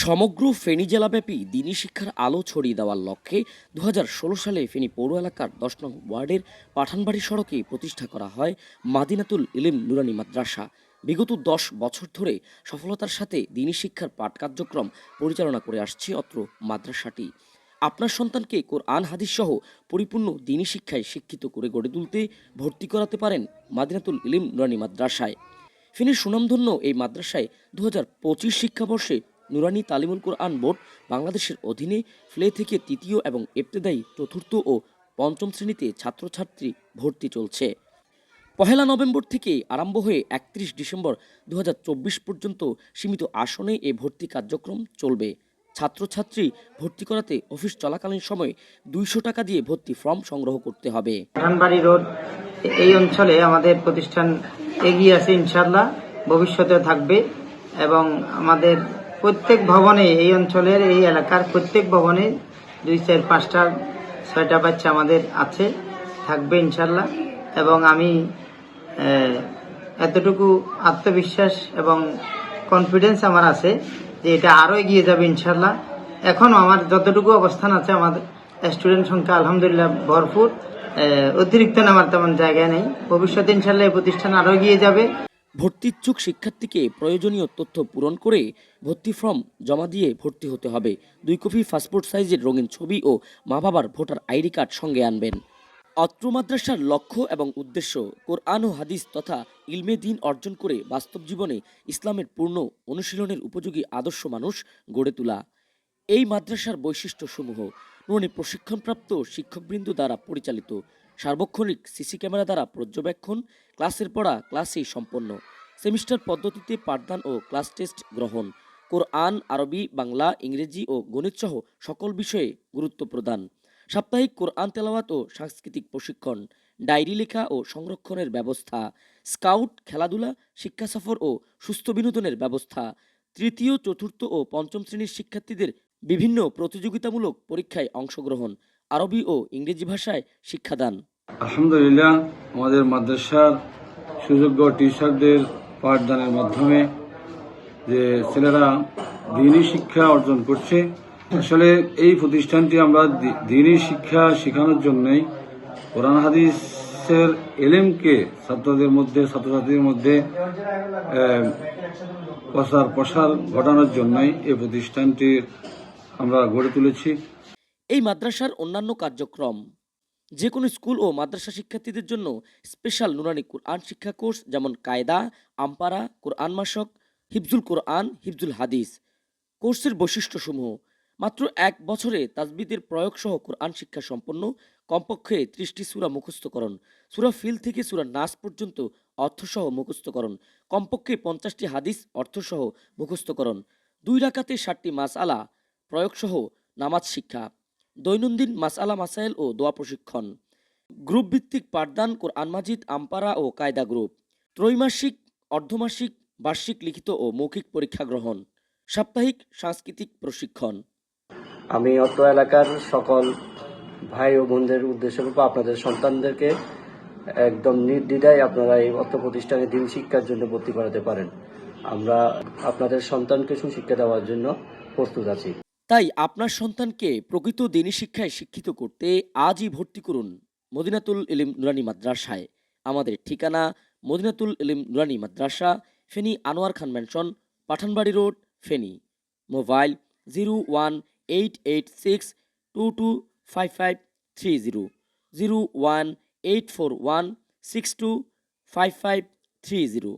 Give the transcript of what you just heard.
সমগ্র ফেনী জেলাব্যাপী দিনী শিক্ষার আলো ছড়িয়ে দেওয়ার লক্ষ্যে দু হাজার ষোলো সালে ফেনী পৌর এলাকার দশ নং ওয়ার্ডের পাঠানবাড়ি সড়কে প্রতিষ্ঠা করা হয় মাদিনাতুল ইলিম নুরানি মাদ্রাসা। বিগত দশ বছর ধরে সফলতার সাথে দিনী শিক্ষার পাঠ কার্যক্রম পরিচালনা করে আসছে অত্র মাদ্রাসাটি। আপনার সন্তানকে কোরআন, হাদিস সহ পরিপূর্ণ দিনী শিক্ষায় শিক্ষিত করে গড়ে তুলতে ভর্তি করাতে পারেন মাদিনাতুল ইলিম নুরানি মাদ্রাসায়। ফেনীর সুনামধন্য এই মাদ্রাসায় দু হাজার পঁচিশ শিক্ষাবর্ষে নুরানি তালিমুল কোরআন বোর্ড বাংলাদেশের অধীনে ফ্লে থেকে তৃতীয় এবং ইবতেদায়ী চতুর্থ ও পঞ্চম শ্রেণীতে ছাত্রছাত্রী ভর্তি চলছে। পহেলা নভেম্বর থেকে আরম্ভ হয়ে একত্রিশ ডিসেম্বর দু হাজার চব্বিশ পর্যন্ত সীমিত আসনে এ ভর্তি কার্যক্রম চলবে। ছাত্রছাত্রী ভর্তি করাতে অফিস চলাকালীন সময়ে দুইশো টাকা দিয়ে ভর্তি ফর্ম সংগ্রহ করতে হবে। ধানবাড়ি রোড, এই অঞ্চলে আমাদের প্রতিষ্ঠান এগিয়ে আছে ইনশাল্লাহ ভবিষ্যতে থাকবে এবং আমাদের প্রত্যেক ভবনে, এই অঞ্চলের, এই এলাকার প্রত্যেক ভবনে দুই চার, পাঁচটা, ছয়টা বাচ্চা আমাদের আছে, থাকবে ইনশাল্লাহ। এবং আমি এতটুকু আত্মবিশ্বাস এবং কনফিডেন্স আমার আছে যে এটা আরও এগিয়ে যাবে ইনশাল্লাহ। এখনও আমার যতটুকু অবস্থান আছে আমাদের স্টুডেন্ট সংখ্যা আলহামদুলিল্লাহ ভরপুর। অতিরিক্ত নেওয়ার তেমন জায়গায় নেই। ভবিষ্যতে ইনশাল্লাহ এই প্রতিষ্ঠান আরও এগিয়ে যাবে। ভর্তিচ্ছুক শিক্ষার্থীকে প্রয়োজনীয় তথ্য পূরণ করে ভর্তি ফর্ম জমা দিয়ে ভর্তি হতে হবে। দুই কপি পাসপোর্ট সাইজের রঙিন ছবি ও মা বাবার ভোটার আইডি কার্ড সঙ্গে আনবেন। অত্র মাদ্রাসার লক্ষ্য এবং উদ্দেশ্য কোরআন ও হাদিস তথা ইলমে দিন অর্জন করে বাস্তব জীবনে ইসলামের পূর্ণ অনুশীলনের উপযোগী আদর্শ মানুষ গড়ে তোলা। এই মাদ্রাসার বৈশিষ্ট্যসমূহ নুরানি প্রশিক্ষণপ্রাপ্ত শিক্ষকবৃন্দ দ্বারা পরিচালিত। সার্বক্ষণিক সিসি ক্যামেরা দ্বারা পর্যবেক্ষণ, ক্লাসের পড়া, ক্লাসেই সম্পন্ন। সেমিস্টার পদ্ধতিতে পাঠদান ও ক্লাস টেস্ট গ্রহণ। কোরআন, আরবি, বাংলা, ইংরেজি ও গণিতসহ সকল বিষয়ে গুরুত্ব প্রদান। সাপ্তাহিক কোরআন তেলাওয়াত ও সাংস্কৃতিক প্রশিক্ষণ, ডায়েরি লেখা ও সংরক্ষণের ব্যবস্থা, স্কাউট, খেলাধুলা, শিক্ষা সফর ও সুস্থ বিনোদনের ব্যবস্থা, তৃতীয়, চতুর্থ ও পঞ্চম শ্রেণির শিক্ষার্থীদের বিভিন্ন প্রতিযোগিতামূলক পরীক্ষায় অংশগ্রহণ, আরবি ও ইংরেজি ভাষায় শিক্ষাদান। আলহামদুলিল্লাহ, আমাদের মাদ্রাসার সুযোগ্য টিচারদের পাঠদানের মাধ্যমে যে ছেলেরা দিনী শিক্ষা অর্জন করছে, আসলে এই প্রতিষ্ঠানটি আমরা দি- দিনী শিক্ষা শেখানোর জন্যই কোরআন হাদিসের এলেমকে ছাত্রদের মধ্যে, ছাত্রছাত্রীদের মধ্যে প্রসার প্রসার ঘটানোর জন্যই এই প্রতিষ্ঠানটির আমরা গড়ে তুলেছি। এই মাদ্রাসার অন্যান্য কার্যক্রম যে কোনো স্কুল ও মাদ্রাসা শিক্ষার্থীদের জন্য স্পেশাল নুরানি কোরআন শিক্ষা কোর্স যেমন কায়দা, আমপারা, কোরআন মাসক হিফজুল কোরআন হিফজুল হাদিস। কোর্সের বৈশিষ্ট্যসমূহ, মাত্র এক বছরে তাজবিদের প্রয়োগ সহ কোরআন শিক্ষা সম্পন্ন, কমপক্ষে ত্রিশটি সুরা মুখস্থকরণ সুরা ফিল থেকে সুরা নাস পর্যন্ত অর্থসহ মুখস্থকরণ কমপক্ষে পঞ্চাশটি হাদিস অর্থসহ মুখস্থকরণ দুই রাকাতে ষাটটি মাস আলা প্রয়োগসহ নামাজ শিক্ষা। দৈনন্দিন মাসআলা মাসাইল ও দোয়া প্রশিক্ষণ। গ্রুপ ভিত্তিক পাঠদান, কোরআন মাজিদ আমপারা ও কায়দা গ্রুপ। ত্রৈমাসিক, অর্ধমাসিক, বার্ষিক লিখিত ও মৌখিক পরীক্ষা গ্রহণ। সাপ্তাহিক সাংস্কৃতিক প্রশিক্ষণ। আমি অত্র এলাকার সকল ভাই ও বোনদের উদ্দেশ্য করব আপনাদের সন্তানদেরকে একদম নির্দ্বিধায় আপনারা এই অর্থ প্রতিষ্ঠানে দিন শিক্ষার জন্য ভর্তি করাতে পারেন। আমরা আপনাদের সন্তানকে সুশিক্ষা দেওয়ার জন্য প্রস্তুত আছি। তাই আপনার সন্তানকে প্রকৃত দিনী শিক্ষায় শিক্ষিত করতে আজই ভর্তি করুন মদিনাতুল ইলিম নুরানি মাদ্রাসায়। আমাদের ঠিকানা Madinatul Ilim Nurani Madrasa, Feni Anwar Khan mansion Pathanbari road, Feni. Mobile zero one eight eight six two two five five three zero. Zero one eight four one six two five five three zero.